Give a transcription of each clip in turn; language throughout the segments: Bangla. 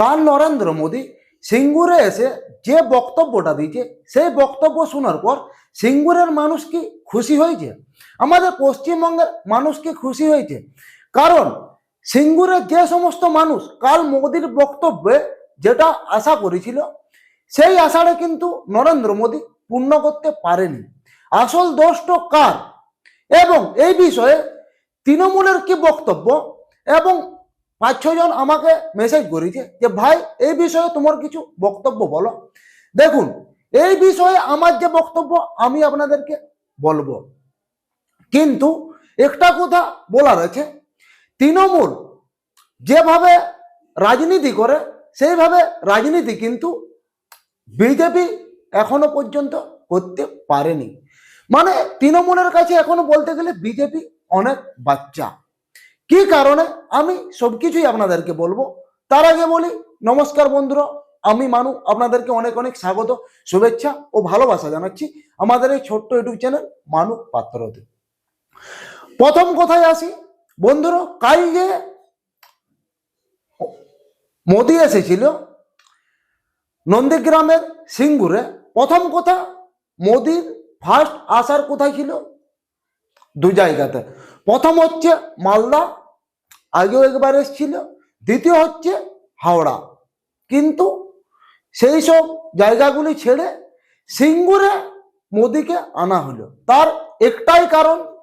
কাল নরেন্দ্র মোদী সিঙ্গুরে এসে যে বক্তব্যটা দিয়েছে, সেই বক্তব্য শোনার পর সিঙ্গুরের মানুষ কি খুশি হয়েছে? আমাদের পশ্চিমবঙ্গের মানুষ কি খুশি হয়েছে? কারণ সিঙ্গুরের যে সমস্ত মানুষ কাল মোদীর বক্তব্যে যেটা আশা করেছিল, সেই আশাটা কিন্তু নরেন্দ্র মোদী পূর্ণ করতে পারেনি। আসল দোষটা কার? এবং এই বিষয়ে তৃণমূলের কি বক্তব্য? এবং পাঁচ ছজন আমাকে মেসেজ করেছে যে, ভাই, এই বিষয়ে তোমার কিছু বক্তব্য বলো। দেখুন, এই বিষয়ে আমার যে বক্তব্য, আমি আপনাদেরকে বলব। কিন্তু একটা কথা বলার আছে তৃণমূল যেভাবে রাজনীতি করে, সেইভাবে রাজনীতি কিন্তু বিজেপি এখনও পর্যন্ত করতে পারেনি। মানে তৃণমূলের কাছে এখনও বলতে গেলে বিজেপি অনেক বাচ্চা। কি কারণে? আমি সবকিছুই আপনাদেরকে বলব। তার আগে বলি, নমস্কার বন্ধুরা, আমি মানু, আপনাদেরকে অনেক অনেক স্বাগত, শুভেচ্ছা ও ভালোবাসা জানাচ্ছি আমাদের এই ছোট্ট ইউটিউব চ্যানেল মানু পাত্রতে প্রথম কথায় আসি, বন্ধুরা কাল যে মোদি এসেছিল নন্দীগ্রামের সিঙ্গুরে। প্রথম কথা, মোদির ফার্স্ট আসার কোথায় ছিল? দু জায়গাতে। প্রথম হচ্ছে মালদা, আগেও একবার এসেছিল। দ্বিতীয় হচ্ছে হাওড়া। কিন্তু সেই সব জায়গাগুলি ছেড়ে সিঙ্গুরে মোদিকে আনা হলো। তার একটাই কারণ,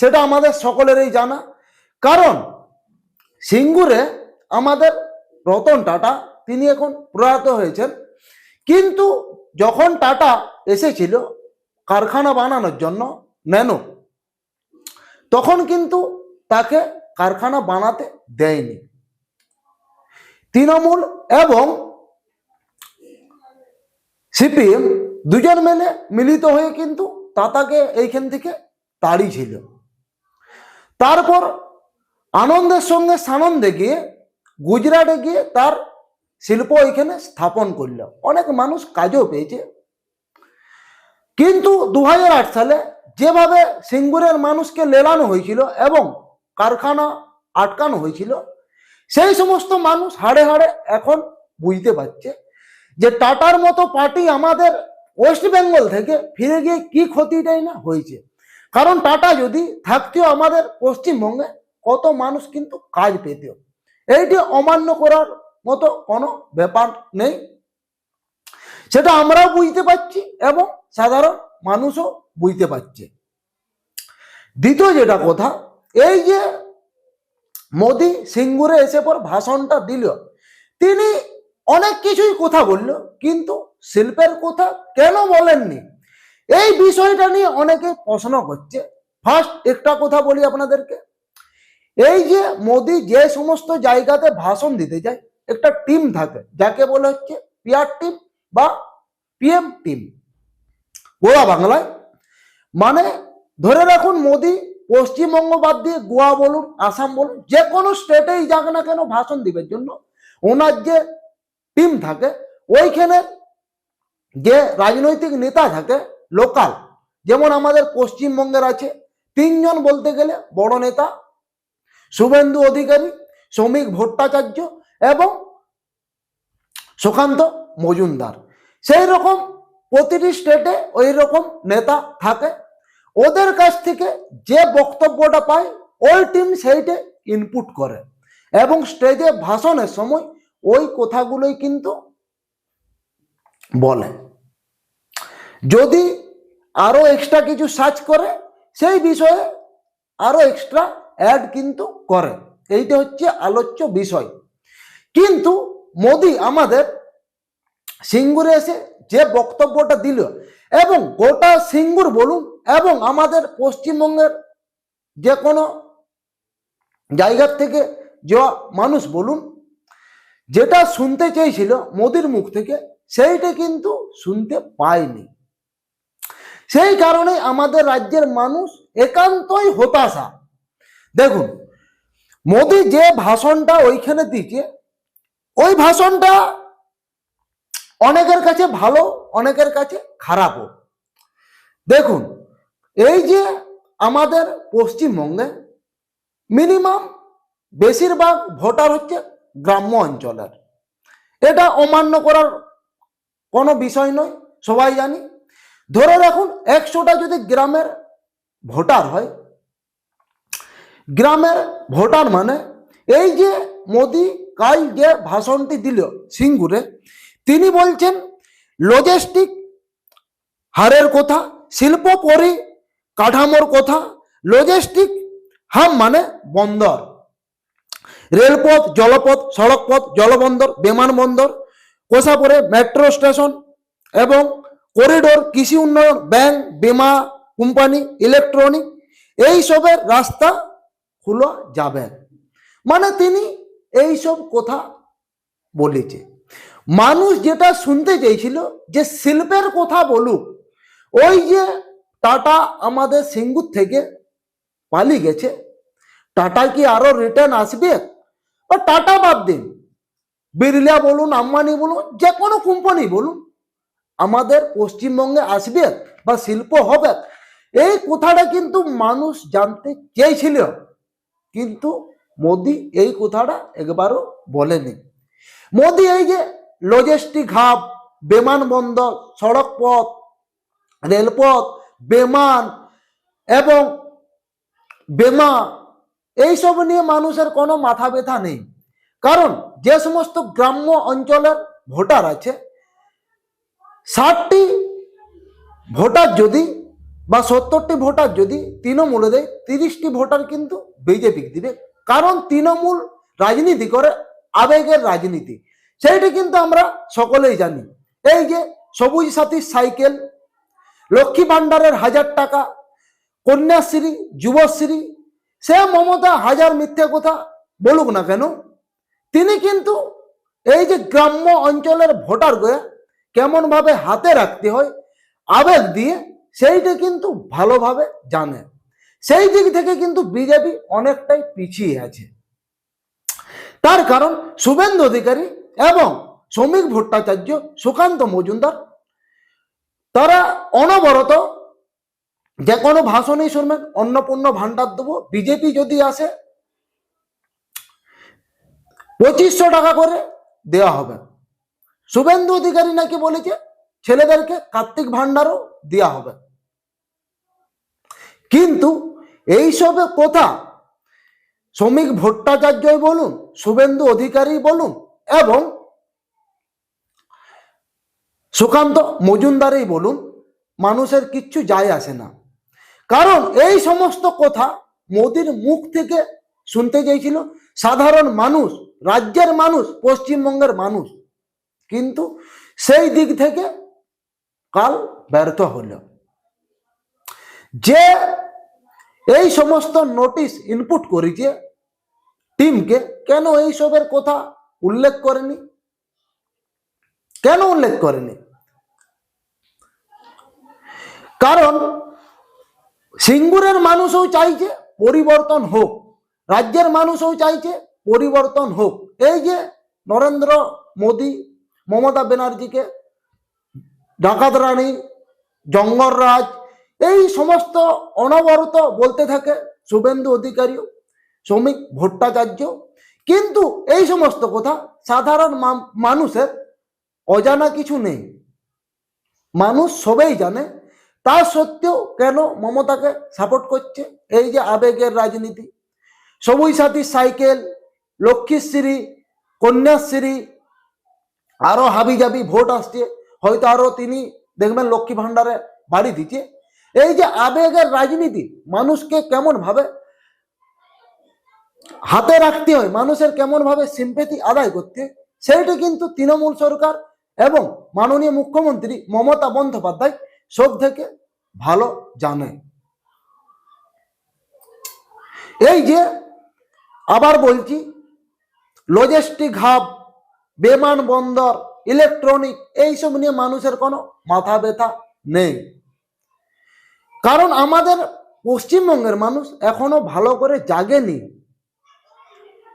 সেটা আমাদের সকলেরই জানা। কারণ সিঙ্গুরে আমাদের রতন টাটা, তিনি এখন প্রয়াত হয়েছেন। কিন্তু যখন টাটা এসেছিল কারখানা বানানোর জন্য ন্যানো তখন কিন্তু তাকে কারখানা বানাতে দেয়নি। তৃণমূল এবং সিপিএম দুজন মেলে মিলিত হয়ে কিন্তু তাতাকে এইখান থেকে তাড়িয়েছিল তারপর আনন্দের সঙ্গে সানন্দে গিয়ে গুজরাটে গিয়ে তার শিল্প এখানে স্থাপন করল। অনেক মানুষ কাজও পেয়েছে। কিন্তু দু হাজার আট সালে যেভাবে সিঙ্গুরের মানুষকে লেলানো হয়েছিল এবং কারখানা আটকানো হয়েছিল, সেই সমস্ত মানুষ হাড়ে হাড়ে এখন বুঝতে পারছে যে টাটার মতো পার্টি আমাদের ওয়েস্ট বেঙ্গল থেকে ফিরে গিয়ে কি ক্ষতিটাই না হয়েছে। কারণ টাটা যদি থাকতেও আমাদের পশ্চিমবঙ্গে কত মানুষ কিন্তু কাজ পেত এইটি অমান্য করার মতো কোনো ব্যাপার নেই। সেটা আমরাও বুঝতে পারছি এবং সাধারণ মানুষও বুঝতে পারছে। দ্বিতীয় যেটা কথা, এই যে মোদি সিঙ্গুরে এসে পর ভাষণটা দিল, তিনি অনেক কিছুই কথা বলল, কিন্তু শিল্পের কথা কেন বলেননি? এই বিষয়টা নিয়ে অনেকে প্রশ্ন করছে। ফার্স্ট একটা কথা বলি আপনাদেরকে। এই যে মোদি যে সমস্ত জায়গাতে ভাষণ দিতে যায়, একটা টিম থাকে, যাকে বলে হচ্ছে পিআর টিম বা পিএম টিম গোয়া বাংলায়। মানে ধরে রাখুন মোদি পশ্চিমবঙ্গ বাদ দিয়ে গোয়া বলুন, আসাম বলুন, যে কোনো স্টেটেই যাক না কেন ভাষণ দিবের জন্য। ওনার যে টিম থাকে, ওইখানে যে রাজনৈতিক নেতা থাকে লোকাল, যেমন আমাদের পশ্চিমবঙ্গের আছে, তিনজন বলতে গেলে বড় নেতা, শুভেন্দু অধিকারী, শ্রমিক ভট্টাচার্য এবং সুকান্ত মজুমদার। সেই রকম প্রতিটি স্টেটে ওই রকম নেতা থাকে। ওদের কাছ থেকে যে বক্তব্যটা পায়, ওই টিম সেইটে ইনপুট করে। এবং স্টেজে ভাষণের সময় ওই কথাগুলোই কিন্তু বলে। যদি আরও এক্সট্রা কিছু সার্চ করে, সেই বিষয়ে আরও এক্সট্রা অ্যাড কিন্তু করে। এইটা হচ্ছে আলোচ্য বিষয়। কিন্তু মোদি আমাদের সিঙ্গুরে এসে যে বক্তব্যটা দিল, এবং গোটা সিঙ্গুর বলুন, এবং আমাদের পশ্চিমবঙ্গের যে কোনো জায়গার থেকে যাওয়া মানুষ বলুন, যেটা শুনতে চেয়েছিল মোদির মুখ থেকে, সেইটা কিন্তু শুনতে পায়নি। সেই কারণে আমাদের রাজ্যের মানুষ একান্তই হতাশা। দেখুন, মোদি যে ভাষণটা ওইখানে দিচ্ছে ওই ভাষণটা অনেকের কাছে ভালো, অনেকের কাছে খারাপও। দেখুন, এই যে আমাদের পশ্চিমবঙ্গে মিনিমাম বেশিরভাগ ভোটার হচ্ছে গ্রাম্য অঞ্চলের। এটা অমান্য করার কোনো বিষয় নয়, সবাই জানি। ধরে রাখুন, একশোটা যদি গ্রামের ভোটার হয়, গ্রামের ভোটার মানে এই যে মোদি কাল যে ভাষণটি দিল সিঙ্গুরে তিনি বলছেন লজিস্টিক হারের কথা শিল্প পরি কাঠামোর কথা লজিস্টিক হাম মানে বন্দর। রেলপথ, জলপথ, সড়কপথ, জলবন্দর বিমানবন্দর কোষাপুরে মেট্রো স্টেশন এবং করিডোর কৃষি উন্নয়ন ব্যাংক বিমা কোম্পানি ইলেকট্রনিক এইসবের রাস্তা খোলা যাবে। মানে তিনি এইসব কথা বলেছে। মানুষ যেটা শুনতে চেয়েছিল যে শিল্পের কথা বলুক, ওই যে টাটা আমাদের সিঙ্গুর থেকে পালিয়ে গেছে টাটা কি আরও রিটার্ন আসবে? বা টাটা বাদ দিন, বিড়লা বলুন, আম্বানি বলুন, যে কোনো কোম্পানি বলুন, আমাদের পশ্চিমবঙ্গে আসবে বা শিল্প হবে। এই কথাটা কিন্তু মানুষ জানতে চেয়েছিল, কিন্তু মোদি এই কথাটা একবারও বলেনি। মোদি এই যে লজিস্টিক হাব বিমানবন্দর সড়ক পথ, রেলপথ, বিমান এবং বেমা, এইসব নিয়ে মানুষের কোনো মাথা ব্যথা নেই। কারণ যে সমস্ত গ্রাম্য অঞ্চলের ভোটার আছে, ষাটটি ভোটার যদি বা সত্তরটি ভোটার যদি তৃণমূলে দেয়, তিরিশটি ভোটার কিন্তু বিজেপি দিবে। কারণ তৃণমূল রাজনীতি করে আবেগের রাজনীতি। সেইটি কিন্তু আমরা সকলেই জানি। এই যে সবুজ সাথী সাইকেল, লক্ষ্মী ভাণ্ডারের হাজার টাকা, কন্যাশ্রী, যুবশ্রী, সে মমতা হাজার মিথ্যে কথা বলুক না কেন? তিনি কিন্তু এই যে গ্রাম্য অঞ্চলের ভোটার গয়ে কেমন ভাবে হাতে রাখতে হয়, আবেগ দিয়ে সেইটা কিন্তু ভালোভাবে জানে। সেই দিক থেকে কিন্তু বিজেপি অনেকটাই পিছিয়ে আছে। তার কারণ শুভেন্দু অধিকারী এবং শ্রমিক ভট্টাচার্য সুকান্ত মজুমদার। তারা অনবরত যে কোনো ভাষণই শুনবেন, অন্নপূর্ণ ভান্ডার দেবো, বিজেপি যদি আসে, পঁচিশশো টাকা করে দেওয়া হবে। শুভেন্দু অধিকারী নাকি বলেছে, ছেলেদেরকে কার্তিক ভান্ডারও দেওয়া হবে। কিন্তু এইসবে কথা, শ্রমিক ভট্টাচার্যই বলুন, শুভেন্দু অধিকারী বলুন এবং সুকান্ত মজুমদারই বলুন, মানুষের কিচ্ছু যায় আসে না। কারণ এই সমস্ত কথা মোদির মুখ থেকে শুনতে চেয়েছিল। সাধারণ মানুষ, রাজ্যের মানুষ, পশ্চিমবঙ্গের মানুষ। কিন্তু সেই দিক থেকে কাল ব্যর্থ হল। যে এই সমস্ত নোটিশ ইনপুট করেছে টিমকে কেন এইসবের কথা উল্লেখ করেনি? কেন উল্লেখ করেনি? কারণ সিঙ্গুরের মানুষও চাইছে পরিবর্তন হোক, রাজ্যের মানুষও চাইছে পরিবর্তন হোক। এই যে নরেন্দ্র মোদী, মমতা ব্যানার্জিকে, ডাকাত রানী, জঙ্গল রাজ, এই সমস্ত অনবরত বলতে থাকে শুভেন্দু অধিকারীও, শ্রমিক ভট্টাচার্য কিন্তু এই সমস্ত কথা সাধারণ মানুষের অজানা কিছু নেই। মানুষ সবাই জানে, তা সত্ত্বেও কেন মমতাকে সাপোর্ট করছে? এই যে আবেগের রাজনীতি। সবুজ সাথী সাইকেল, লক্ষ্মীশ্রী, কন্যাশ্রী, আরও হাবি জাবি ভোট আসছে। হয়তো আরও তিনি দেখবেন লক্ষ্মী ভান্ডারে বাড়ি দিচ্ছে। এই যে আবেগের রাজনীতি, মানুষকে কেমন ভাবে হাতে রাখতে হয় মানুষের কেমন ভাবে সিম্পেথি আদায় করতে হয়, সেইটা কিন্তু তৃণমূল সরকার এবং মাননীয় মুখ্যমন্ত্রী মমতা বন্দ্যোপাধ্যায় সব থেকে ভালো জানে। এই যে আবার বলছি লজিস্টিক হাব বিমান বন্দর ইলেকট্রনিক এইসব নিয়ে মানুষের কোনো মাথা ব্যথা নেই। কারণ আমাদের পশ্চিমবঙ্গের মানুষ এখনও ভালো করে জাগেনি।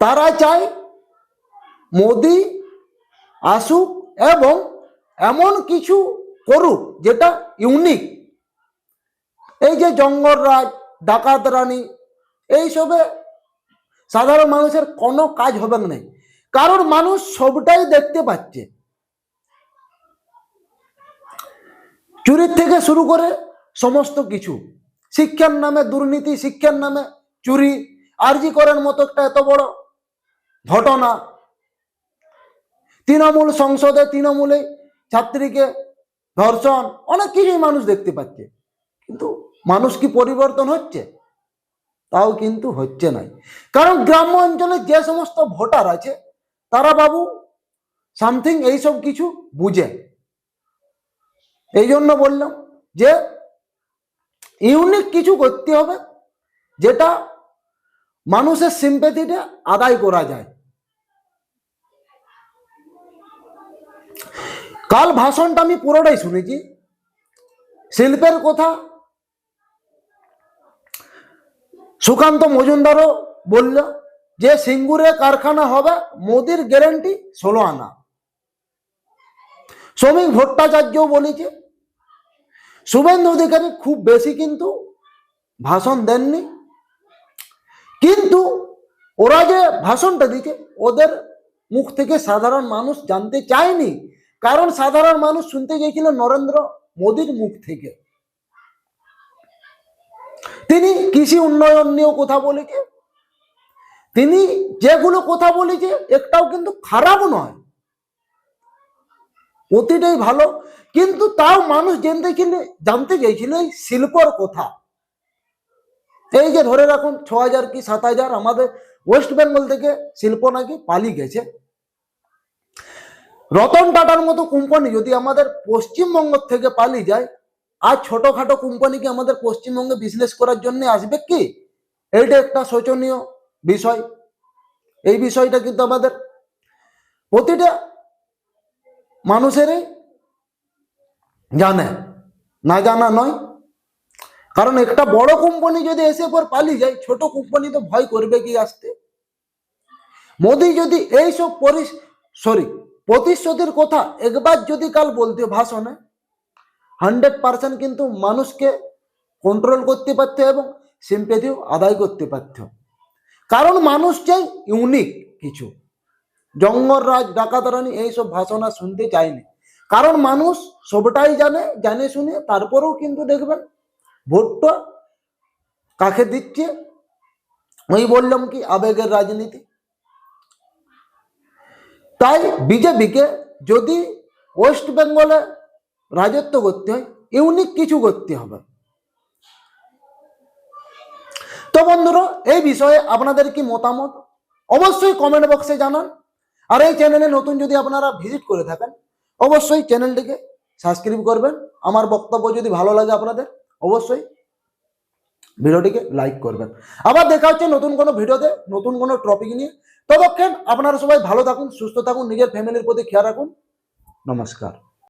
তারা চায় মোদি আসুক এবং এমন কিছু করুক যেটা ইউনিক এই যে জঙ্গল রাজ, ডাকাত রানী, এইসবে সাধারণ মানুষের কোনো কাজ হবে না। কারণ মানুষ সবটাই দেখতে পাচ্ছে। চুরির থেকে শুরু করে সমস্ত কিছু। শিক্ষার নামে দুর্নীতি, শিক্ষার নামে চুরি, আরজি করার মতো একটা এত বড় ঘটনা। তৃণমূল সংসদে তৃণমূলে ছাত্রীকে ধর্ষণ, অনেক কিছুই মানুষ দেখতে পাচ্ছে। কিন্তু মানুষ কি পরিবর্তন হচ্ছে? তাও কিন্তু হচ্ছে নাই। কারণ গ্রাম্য অঞ্চলে যে সমস্ত ভোটার আছে, তারা বাবু সামথিং এইসব কিছু বুঝে। এই জন্য বললাম যে, ইউনিক কিছু করতে হবে যেটা মানুষের সিম্পেথিটা আদায় করা যায়। কাল ভাষণটা আমি পুরোটাই শুনেছি। শিল্পের কথা সুকান্ত মজুমদারও বলল যে, সিঙ্গুরে কারখানা হবে, মোদির গ্যারেন্টি ষোলো আনা। শ্রমিক ভট্টাচার্যও বলেছে, শুভেন্দু অধিকারী খুব বেশি কিন্তু ভাষণ দেননি। কিন্তু ওরা যে ভাষণটা দিচ্ছে ওদের মুখ থেকে সাধারণ মানুষ জানতে চায়নি। কারণ সাধারণ মানুষ শুনতে চেয়েছিল নরেন্দ্র মোদীর মুখ থেকে। তিনি কৃষি উন্নয়ন নিয়েও কথা বলেছে। তিনি যেগুলো কথা বলেছে, একটাও কিন্তু খারাপ নয়। প্রতিটাই ভালো। কিন্তু তাও মানুষ জানতে জানতে চাইছিল এই শিল্পর কথা। এই যে ধরে রাখুন ছ হাজার কি সাত হাজার আমাদের ওয়েস্ট বেঙ্গল থেকে শিল্প নাকি পালিয়ে গেছে। রতন টাটার মতো কোম্পানি যদি আমাদের পশ্চিমবঙ্গ থেকে পালিয়ে যায়, আর ছোটখাটো কোম্পানি কি আমাদের পশ্চিমবঙ্গে বিজনেস করার জন্য আসবে কি? এইটা একটা শোচনীয় বিষয়। এই বিষয়টা কিন্তু আমাদের প্রতিটা মানুষেরই জানে, না জানা নয়। কারণ একটা বড় কোম্পানি যদি এসে পর পালিয়ে যায়, ছোট কোম্পানি তো ভয় করবে কি আসতে? মোদি যদি এইসব পরি সরি প্রতিশ্রুতির কথা একবার যদি কাল বলতে ভাষণে হান্ড্রেড পার্সেন্ট কিন্তু মানুষকে কন্ট্রোল করতে পারত এবং সিম্পেথিও আদায় করতে পারত। কারণ মানুষ চাই ইউনিক কিছু। জঙ্গল রাজ, ডাকাত রানী এইসব ভাষণা শুনতে চায়নি। কারণ মানুষ সবটাই জানে জানে শুনে, তারপরেও কিন্তু দেখবেন ভোটটা কাকে দিচ্ছে? ওই বললাম কি, আবেগের রাজনীতি। তাই বিজেপিকে যদি ওয়েস্ট বেঙ্গলে রাজত্ব করতে হয়, ইউনিক কিছু করতে হবে। তো বন্ধুরা, এই বিষয়ে আপনাদের কি মতামত? অবশ্যই কমেন্ট বক্সে জানান। আর এই চ্যানেলে নতুন যদি আপনারা ভিজিট করে থাকেন, অবশ্যই চ্যানেলটিকে সাবস্ক্রাইব করবেন। আমার বক্তব্য যদি ভালো লাগে আপনাদের অবশ্যই ভিডিওটিকে লাইক করবেন। আবার দেখা হচ্ছে নতুন কোনো ভিডিওতে, নতুন কোনো টপিক নিয়ে। ততক্ষণ আপনারা সবাই ভালো থাকুন, সুস্থ থাকুন, নিজের ফ্যামিলির প্রতি খেয়াল রাখুন। নমস্কার।